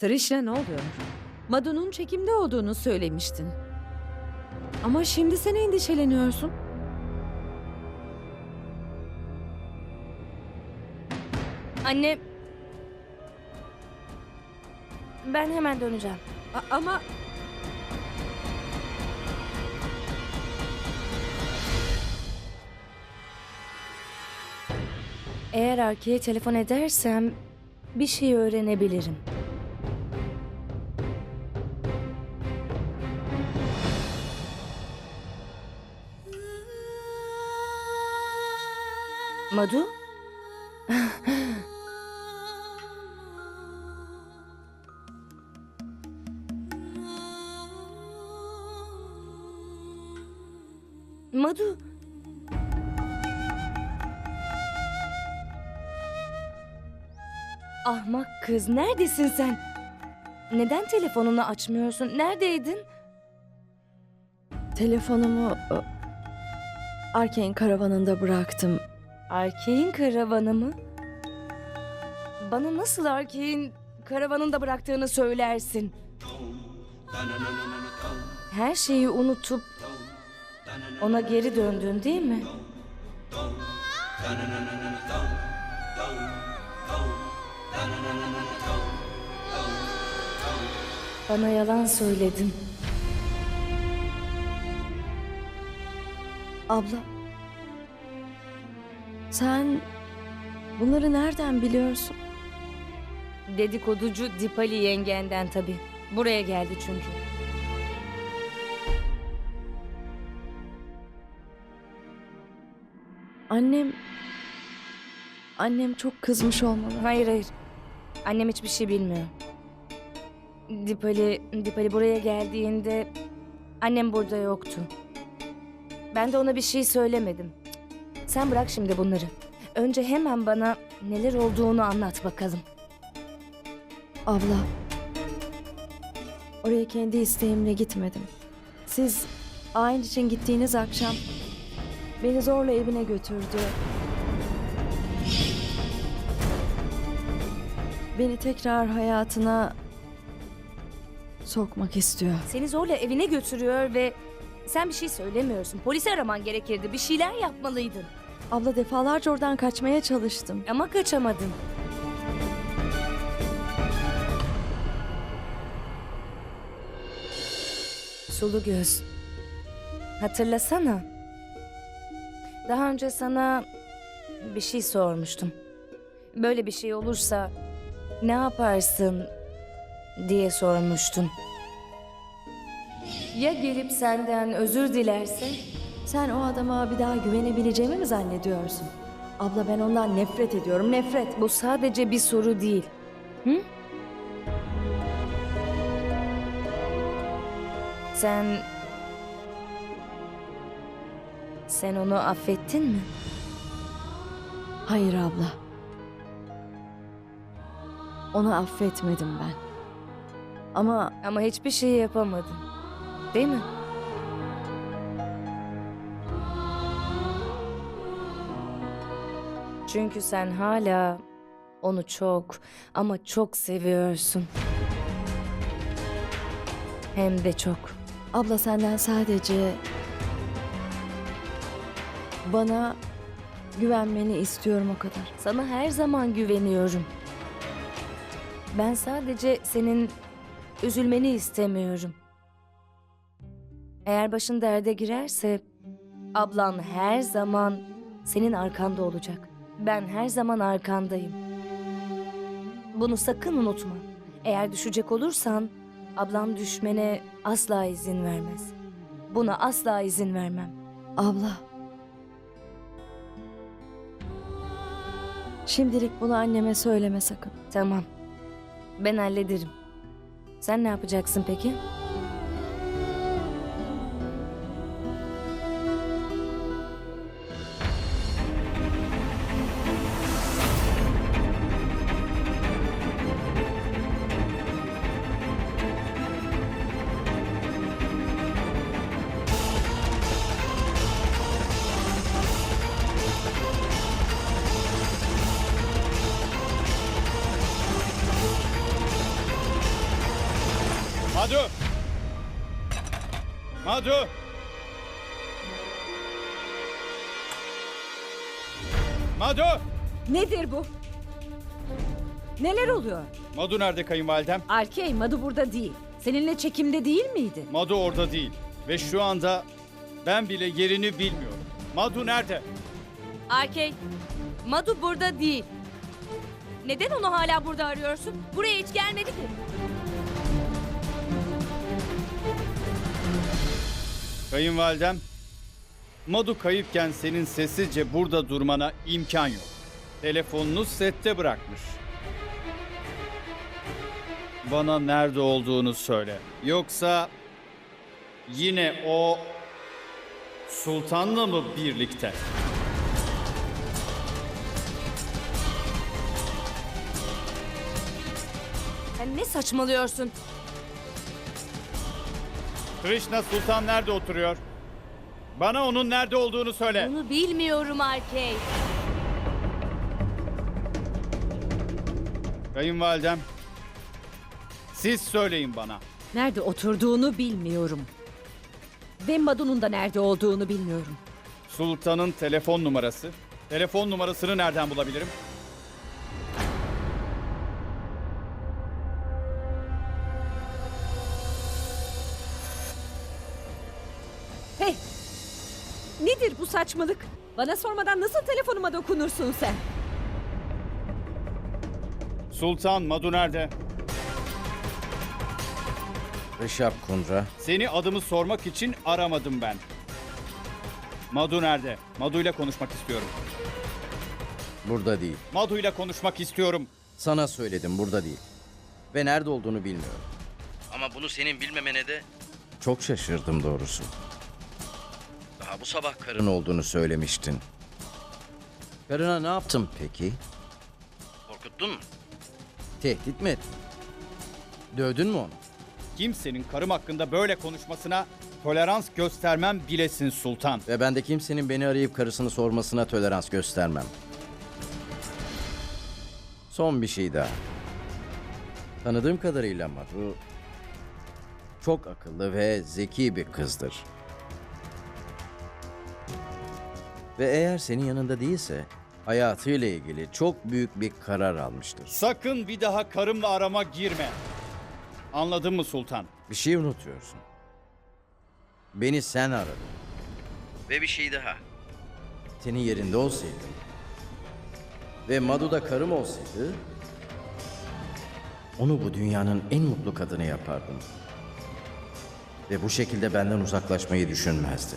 Trish'le ne oluyor? Madu'nun çekimde olduğunu söylemiştin. Ama şimdi sen endişeleniyorsun. Anne... Ben hemen döneceğim. A- ama Eğer Arke'ye telefon edersem bir şey öğrenebilirim. Madu? Madu. Ahmak kız neredesin sen? Neden telefonunu açmıyorsun? Neredeydin? Telefonumu e, Arkane karavanında bıraktım. Arkeğin karavanı mı? Bana nasıl Arkeğin karavanında bıraktığını söylersin. Her şeyi unutup ona geri döndün değil mi? Bana yalan söyledin. Abla. Sen bunları nereden biliyorsun? Dedikoducu Dipali yengenden tabii. Buraya geldi çünkü. Annem Annem çok kızmış olmalı. Hayır hayır. Annem hiçbir şey bilmiyor. Dipali, Dipali buraya geldiğinde annem burada yoktu. Ben de ona bir şey söylemedim. Sen bırak şimdi bunları. Önce hemen bana neler olduğunu anlat bakalım. Abla. Oraya kendi isteğimle gitmedim. Siz ayin için gittiğiniz akşam beni zorla evine götürdü. Beni tekrar hayatına sokmak istiyor. Seni zorla evine götürüyor ve sen bir şey söylemiyorsun. Polisi araman gerekirdi. Bir şeyler yapmalıydın. Abla defalarca oradan kaçmaya çalıştım. Ama kaçamadın. Sulu göz. Hatırlasana. Daha önce sana bir şey sormuştum. Böyle bir şey olursa ne yaparsın diye sormuştun. Ya gelip senden özür dilerse? Sen o adama bir daha güvenebileceğimi mi zannediyorsun? Abla ben ondan nefret ediyorum, nefret. Bu sadece bir soru değil. Hı? Sen... Sen onu affettin mi? Hayır abla. Onu affetmedim ben. Ama Ama hiçbir şey yapamadın. Değil mi? Çünkü sen hala onu çok ama çok seviyorsun. Hem de çok. abla senden sadece bana güvenmeni istiyorum o kadar. Sana her zaman güveniyorum. Ben sadece senin üzülmeni istemiyorum. Eğer başın derde girerse ablan her zaman senin arkanda olacak. Ben her zaman arkandayım. Bunu sakın unutma. Eğer düşecek olursan ablan düşmene asla izin vermez. Buna asla izin vermem. Abla. Şimdilik bunu anneme söyleme sakın. Tamam. Ben hallederim. Sen ne yapacaksın peki? Madu! Madu! Madu! Nedir bu? Neler oluyor? Madu nerede kayınvalidem? Arkey, Madu burada değil. Seninle çekimde değil miydi? Madu orada değil. Ve şu anda ben bile yerini bilmiyorum. Madu nerede? Arkey, Madu burada değil. Neden onu hala burada arıyorsun? Buraya hiç gelmedi ki. Kayınvalidem, Madu kayıpken senin sessizce burada durmana imkan yok. Telefonunu sette bırakmış. Bana nerede olduğunu söyle. Yoksa yine o sultanla mı birlikte? Sen ne saçmalıyorsun? Krishna Sultan nerede oturuyor? Bana onun nerede olduğunu söyle. Onu bilmiyorum Arkey. Kayınvalidem, siz söyleyin bana. Nerede oturduğunu bilmiyorum. Ve Madu'nun da nerede olduğunu bilmiyorum. Sultan'ın telefon numarası. Telefon numarasını nereden bulabilirim? Nedir bu saçmalık? Bana sormadan nasıl telefonuma dokunursun sen? Sultan Madu nerede? Rişap Kundra. Seni adımı sormak için aramadım ben. Madu nerede? Madu ile konuşmak istiyorum. Burada değil. Madu ile konuşmak istiyorum. Sana söyledim burada değil. Ve nerede olduğunu bilmiyorum. Ama bunu senin bilmemene de... Çok şaşırdım doğrusu. Bu sabah karın olduğunu söylemiştin. Karına ne yaptın peki? Korkuttun mu? Tehdit mi ettin? Dövdün mü onu? Kimsenin karım hakkında böyle konuşmasına tolerans göstermem bilesin sultan. Ve ben de kimsenin beni arayıp karısını sormasına tolerans göstermem. Son bir şey daha. Tanıdığım kadarıyla Madu çok akıllı ve zeki bir kızdır. Ve eğer senin yanında değilse hayatıyla ilgili çok büyük bir karar almıştır. Sakın bir daha karımla arama girme. Anladın mı sultan? Bir şey unutuyorsun. Beni sen aradın. Ve bir şey daha. Senin yerinde olsaydım ve Madu da karım olsaydı onu bu dünyanın en mutlu kadını yapardım. Ve bu şekilde benden uzaklaşmayı düşünmezdi.